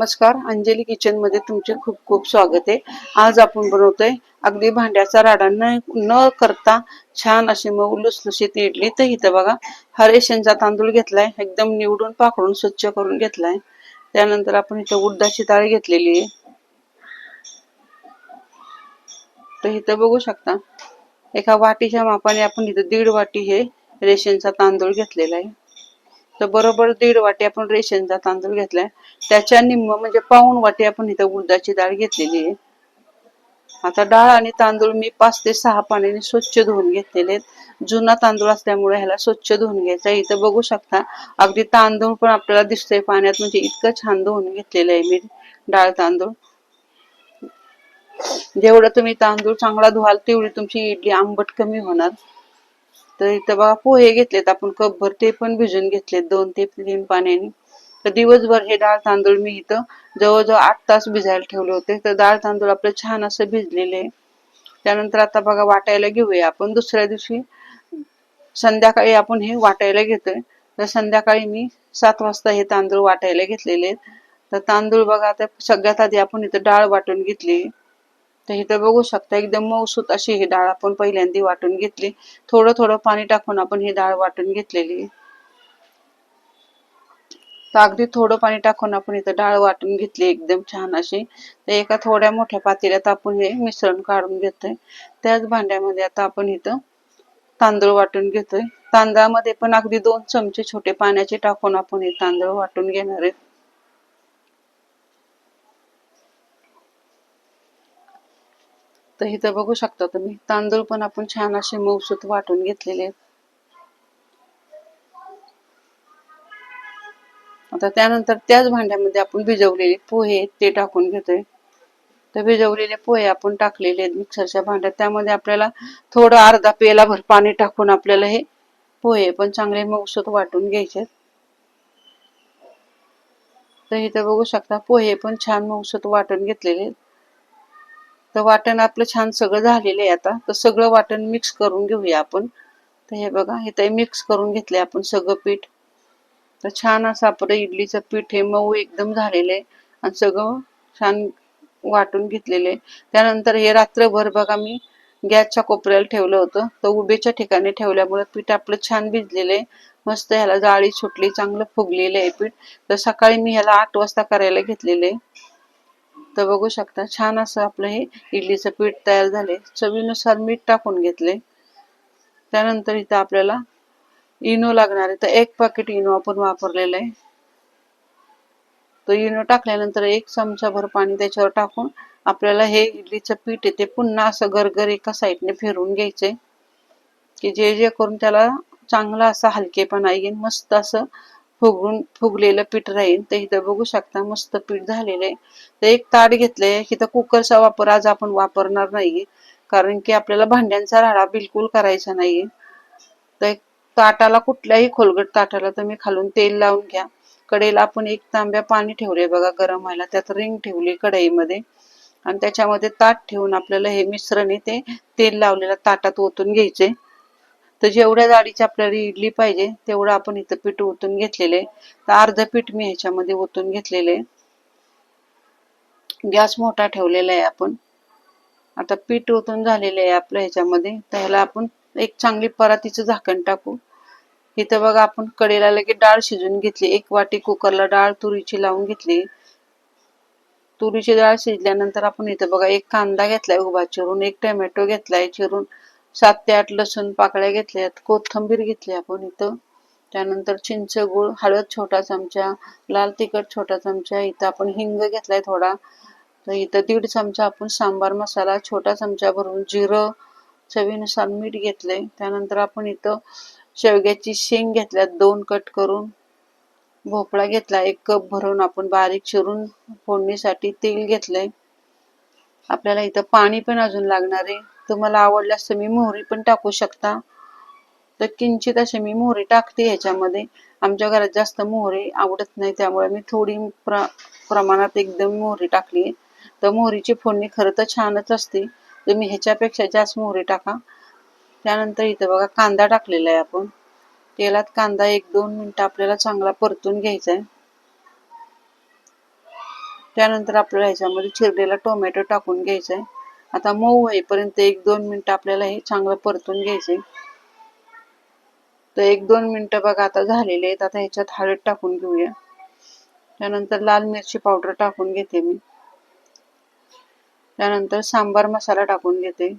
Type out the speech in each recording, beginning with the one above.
नमस्कार. अंजली किचनमध्ये तुमचे खूप खूप स्वागत आहे. आज आपण बनवतोय अगदी भांड्याचा राडा न न करता छान अशी मग लुसलुशीत इडली. तर इथं बघा हा रेशनचा तांदूळ घेतलाय. एकदम निवडून पाकडून स्वच्छ करून घेतलाय. त्यानंतर आपण इथं उडदाची डाळ घेतलेली आहे. तर इथं बघू शकता एका वाटीच्या मापाने आपण इथं दीड वाटी हे रेशनचा तांदूळ घेतलेला आहे. तर बरोबर दीड वाटी आपण रेशनचा तांदूळ घेतलाय. त्याच्या निम्म म्हणजे पाऊण वाटी आपण इथं उडदाची डाळ घेतलेली आहे. आता डाळ आणि तांदूळ मी पाच ते सहा पाण्याने स्वच्छ धुवून घेतलेले आहेत. जुना तांदूळ असल्यामुळे ह्याला स्वच्छ धुवून घ्यायचा इथं बघू शकता अगदी तांदूळ पण आपल्याला दिसतोय पाण्यात. म्हणजे इतकं छान धुवून घेतलेलं आहे मी डाळ तांदूळ. जेवढं तुम्ही तांदूळ चांगला धुवाल तेवढी तुमची इडली आंबट कमी होणार. तर इथं बघा पोहे घेतलेत आपण कपभर ते पण भिजून घेतलेत दोन ते तीन पाण्याने. तर दिवसभर हे डाळ तांदूळ मी इथं जवळजवळ आठ तास भिजायला ठेवले होते. तर डाळ तांदूळ आपलं छान असं भिजलेले आहे. त्यानंतर आता बघा वाटायला घेऊया आपण. दुसऱ्या दिवशी संध्याकाळी आपण हे वाटायला घेतोय. तर संध्याकाळी मी सात वाजता हे तांदूळ वाटायला घेतलेले आहेत. तर तांदूळ बघा आता सगळ्यात आधी आपण इथं डाळ वाटून घेतली. तर इथं बघू शकता एकदम मऊसूत अशी ही डाळ आपण पहिल्यांदा वाटून घेतली. थोडं थोडं पाणी टाकून आपण ही डाळ वाटून घेतलेली. तर अगदी थोडं पाणी टाकून आपण इथं डाळ वाटून घेतली एकदम छान अशी. तर एका थोड्या मोठ्या पातेल्यात आपण हे मिश्रण काढून घेतोय. त्याच भांड्यामध्ये आता आपण इथं तांदूळ वाटून घेतोय. तांदळामध्ये पण अगदी दोन चमचे छोटे पाण्याचे टाकून आपण हे तांदूळ वाटून घेणार आहे. तर इथं बघू शकता तुम्ही. तांदूळ पण आपण छान असे मऊसूत वाटून घेतलेले आता त्यानंतर त्याच भांड्यामध्ये आपण भिजवलेले पोहे ते टाकून घेतोय. तर भिजवलेले पोहे आपण टाकलेले आहेत मिक्सरच्या भांड्यात. त्यामध्ये आपल्याला थोडं अर्धा पेलाभर पाणी टाकून आपल्याला हे पोहे पण चांगले मऊसूत वाटून घ्यायचे तर इथं बघू शकता पोहे पण छान मऊसूत वाटून घेतलेले आहेत. तर वाटण आपलं छान सगळं झालेलं आहे आता. तर सगळं वाटण मिक्स करून घेऊया आपण. तर हे बघा इथे मिक्स करून घेतले आपण सगळं पीठ. तर छान असं आपलं इडलीचं पीठ हे मऊ एकदम झालेलं आहे. आणि सगळं छान वाटून घेतलेलं आहे. त्यानंतर हे रात्रभर बघा मी गॅसच्या कोपऱ्याला ठेवलं होतं. तर उभेच्या ठिकाणी ठेवल्यामुळे पीठ आपलं छान भिजलेलं आहे. मस्त ह्याला जाळी सुटली चांगलं फुगलेलं आहे पीठ. तर सकाळी मी ह्याला आठ वाजता करायला घेतलेलं आहे. तर बघू शकता छान असं आपलं हे इडलीचं पीठ तयार झाले. चवीनुसार मीठ टाकून घेतले. त्यानंतर इथं आपल्याला इनो लागणार आहे. तर एक पाकिट इनो आपण वापरलेलं आहे. तो इनो टाकल्यानंतर एक चमचाभर पाणी त्याच्यावर टाकून आपल्याला हे इडलीचं पीठ आहे ते पुन्हा असं गरगर एका साईडने फिरून घ्यायचंय की जे जे करून त्याला चांगला असा हलकेपणा येईल मस्त असं फुगून फुगलेलं पीठ राहील तर इथं बघू शकता मस्त पीठ झालेलं आहे. तर एक ताट घेतलंय इथं कुकरचा वापर आज आपण वापरणार नाहीये कारण की आपल्याला भांड्यांचा राडा बिलकुल करायचा नाहीये. तर ताटाला कुठल्याही खोलगट ताटाला तुम्ही खालून तेल लावून घ्या. कडेला आपण एक तांब्या पाणी ठेवले बघा गरम व्हायला. त्यात रिंग ठेवली कढईमध्ये. आणि त्याच्यामध्ये ताट ठेवून आपल्याला हे मिश्रण आहे ते तेल लावलेलं ताटात ओतून घ्यायचे तर जेवढ्या जाडीची आपल्याला इडली पाहिजे तेवढं आपण इथं पीठ ओतून घेतलेले. तर अर्ध पीठ मी ह्याच्यामध्ये ओतून घेतलेले. गॅस मोठा ठेवलेला आहे आपण. आता पीठ ओतून झालेलं आहे आपलं ह्याच्यामध्ये. तर ह्याला आपण एक चांगली परातीचं झाकण टाकू. इथं बघा आपण कडेला लगेच डाळ शिजून घेतली. एक वाटी कुकरला डाळ तुरीची लावून घेतली. तुरीची डाळ शिजल्यानंतर आपण इथं बघा एक कांदा घेतलाय उभा चिरून एक टोमॅटो घेतलाय चिरून. सात ते आठ लसूण पाकळ्या घेतल्यात कोथिंबीर घेतली आपण इथं. त्यानंतर चिंच गुळ हळद छोटा चमचा लाल तिखट छोटा चमचा इथं आपण हिंग घेतलाय थोडा. तर इथं दीड चमचा आपण सांबार मसाला छोटा चमचा भरून जिरं चवीनुसार मीठ घेतलंय. त्यानंतर आपण इथं शेवग्याची शेंग घेतल्यात दोन कट करून. भोपळा घेतला एक कप भरून आपण बारीक चिरून फोडणीसाठी तेल घेतलंय. आपल्याला इथं पाणी पण अजून लागणार आहे. तुम्हाला आवडल्यास तुम्ही मोहरी पण टाकू शकता. तर किंचित अशी मी मोहरी टाकते ह्याच्यामध्ये आमच्या घरात जास्त मोहरी आवडत नाही त्यामुळे मी थोडी प्र प्रमाणात एकदम मोहरी टाकली. तर मोहरीची फोडणी खरं तर छानच असते. तुम्ही ह्याच्यापेक्षा जास्त मोहरी टाका. त्यानंतर इथं बघा कांदा टाकलेला आहे आपण. तेलात कांदा एक दोन मिनिटं आपल्याला चांगला परतून घ्यायचा आहे. त्यानंतर आपल्याला ह्याच्यामध्ये चिरलेला टोमॅटो टाकून घ्यायचा आहे. आता मऊ होईपर्यंत एक दोन मिनिटं आपल्याला हे चांगलं परतून घ्यायचंय. तर एक दोन मिनिटं बघा आता झालेले आहेत. आता ह्याच्यात हळद टाकून घेऊया. त्यानंतर लाल मिरची पावडर टाकून घेते मी. त्यानंतर सांबार मसाला टाकून घेते.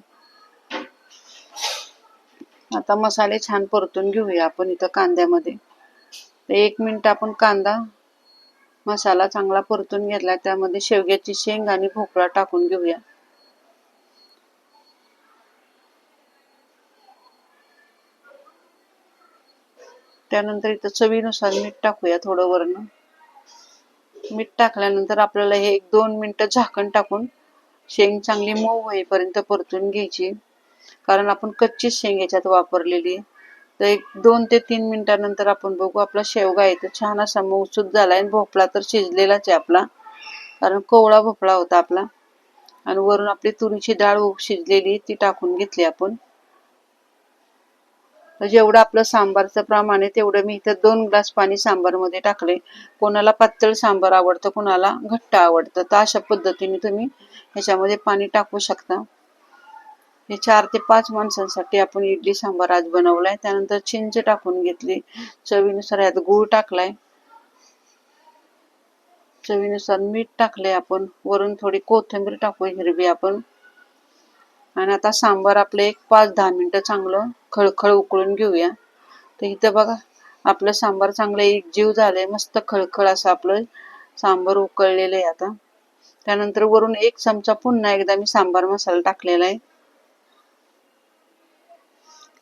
आता मसाले छान परतून घेऊया आपण इथं कांद्यामध्ये. एक मिनिट आपण कांदा मसाला चांगला परतून घेतला त्यामध्ये शेवग्याची शेंग आणि भोपळा टाकून घेऊया. त्यानंतर इथं चवीनुसार मीठ टाकूया थोडं वरण. मीठ टाकल्यानंतर आपल्याला हे एक दोन मिनिटं झाकण टाकून शेंग चांगली मऊ होईपर्यंत परतून घ्यायची. कारण आपण कच्चीच शेंग याच्यात वापरलेली तर एक दोन ते तीन मिनिटानंतर आपण बघू आपला शेवगा आहे तर छान असा मऊसूद झाला आणि भोपळा तर शिजलेलाच आहे आपला. कारण कोवळा भोपळा होता आपला. आणि वरून आपली तुरीची डाळ शिजलेली ती टाकून घेतली आपण. जेवढं आपलं सांबारचं प्रमाण आहे तेवढं मी इथं दोन ग्लास पाणी सांबारमध्ये टाकले. कोणाला पातळ सांबार आवडतं कोणाला घट्ट आवडतं. तर अशा पद्धतीने तुम्ही ह्याच्यामध्ये पाणी टाकू शकता. हे चार ते पाच माणसांसाठी आपण इडली सांबार आज बनवलाय. त्यानंतर चिंच टाकून घेतली. चवीनुसार यात गूळ टाकलाय. चवीनुसार मीठ टाकले आपण. वरून थोडी कोथिंबीर टाकू हिरवी आपण आणि आता सांबार आपलं एक पाच दहा मिनटं चांगलं खळखळ उकळून घेऊया. तर इथं बघा आपलं सांबार चांगलं एक जीव झालंय मस्त खळखळ असं आपलं सांबार उकळलेलं आहे आता. त्यानंतर वरून एक चमचा पुन्हा एकदा मी सांबार मसाला टाकलेला आहे.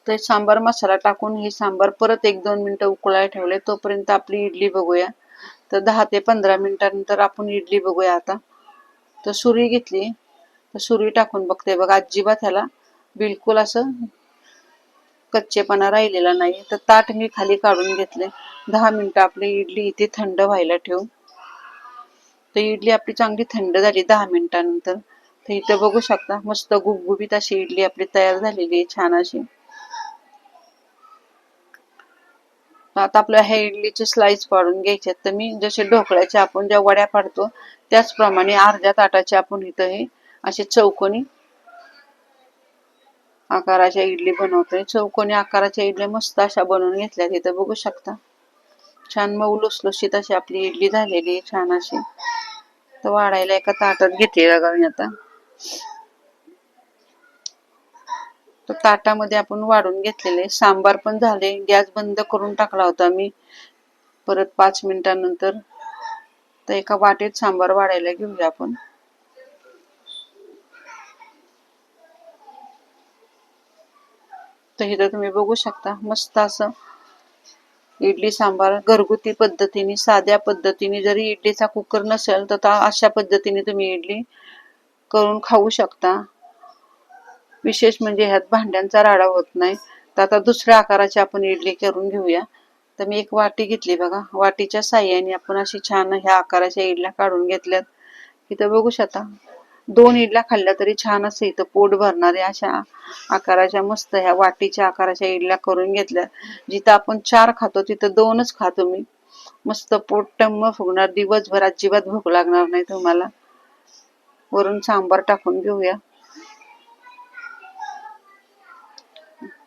तर सांबार मसाला टाकून हे सांबार परत एक दोन मिनिटं उकळायला ठेवले तोपर्यंत आपली इडली बघूया. तर दहा ते पंधरा मिनिटानंतर आपण इडली बघूया आता. तर सुरी घेतली. तर सुरी टाकून बघते. बघा अजिबात ह्याला बिलकुल असं कच्चेपणा राहिलेला नाही. तर ताट मी खाली काढून घेतले. दहा मिनिटं आपली इडली इथे थंड व्हायला ठेवू. तर इडली आपली चांगली थंड झाली दहा मिनिटानंतर. तर इथं बघू शकता मस्त गुबगुबीत अशी इडली आपली तयार झालेली आहे छान अशी. आता आपल्या ह्या इडलीचे स्लाइस पाडून घ्यायचे तर मी जसे ढोकळ्याचे आपण ज्या वड्या पाडतो त्याचप्रमाणे अर्ध्या ताटाचे आपण इथं हे असे चौकोनी आकाराच्या इडली बनवतोय. चौकोनी आकाराच्या इडल्या मस्त अशा बनवून घेतल्या तिथं बघू शकता. छान मऊ लुसलुशीत अशी आपली इडली झालेली आहे छान अशी. तर वाढायला एका ताटात घेते बघा मी आता. तर ताटामध्ये आपण वाढून घेतलेले सांबार पण झाले. गॅस बंद करून टाकला होता मी. परत पाच मिनिटांनंतर. तर एका वाटेत सांबार वाढायला घेऊया आपण. तर इथं तुम्ही बघू शकता. मस्त असं इडली सांबार घरगुती पद्धतीने साध्या पद्धतीने. जरी इडलीचा कुकर नसेल तर अशा पद्धतीने तुम्ही इडली करून खाऊ शकता. विशेष म्हणजे ह्यात भांड्यांचा राडा होत नाही. तर आता दुसऱ्या आकाराची आपण इडली करून घेऊया. तर मी एक वाटी घेतली बघा. वाटीच्या साह्याने आपण अशी छान ह्या आकाराच्या इडल्या काढून घेतल्यात. इथं बघू शकता. दोन इडल्या खाल्ल्या तरी छान असं इथं पोट भरणाऱ्या अशा आकाराच्या मस्त ह्या वाटीच्या आकाराच्या इडल्या करून घेतल्या. जिथं आपण चार खातो तिथं दोनच खातो मी मस्त पोट टम्म फुगणार दिवसभर अजिबात भूक लागणार नाही तुम्हाला. वरून सांबार टाकून घेऊया.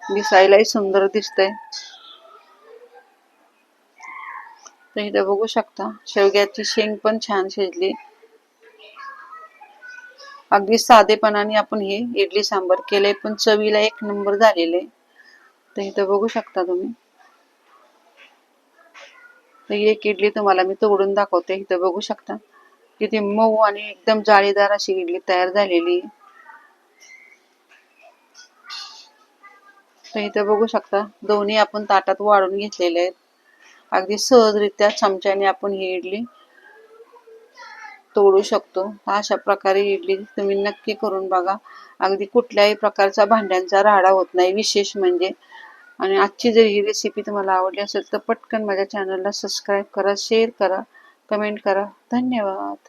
दिसायलाही सुंदर दिसतंय. तर इथं बघू शकता शेवग्याची शेंग पण छान शिजली. अगदी साधेपणाने आपण हे इडली सांबर केलंय पण चवीला एक नंबर झालेले तर इथं बघू शकता तुम्ही. तर एक इडली तुम्हाला मी तोडून दाखवते. इथं बघू शकता. किती मऊ आणि एकदम जाळीदार अशी इडली तयार झालेली तर इथं बघू शकता दोन्ही आपण ताटात वाढून घेतलेले आहेत. अगदी सहजरित्या चमच्याने आपण ही इडली तोडू शकतो. अशा प्रकारे इडली तुम्ही नक्की करून बघा. अगदी कुठल्याही प्रकारचा भांड्यांचा राडा होत नाही. विशेष म्हणजे आणि आजची जर ही रेसिपी तुम्हाला आवडली असेल तर पटकन माझ्या चॅनलला सबस्क्राईब करा शेअर करा कमेंट करा. धन्यवाद.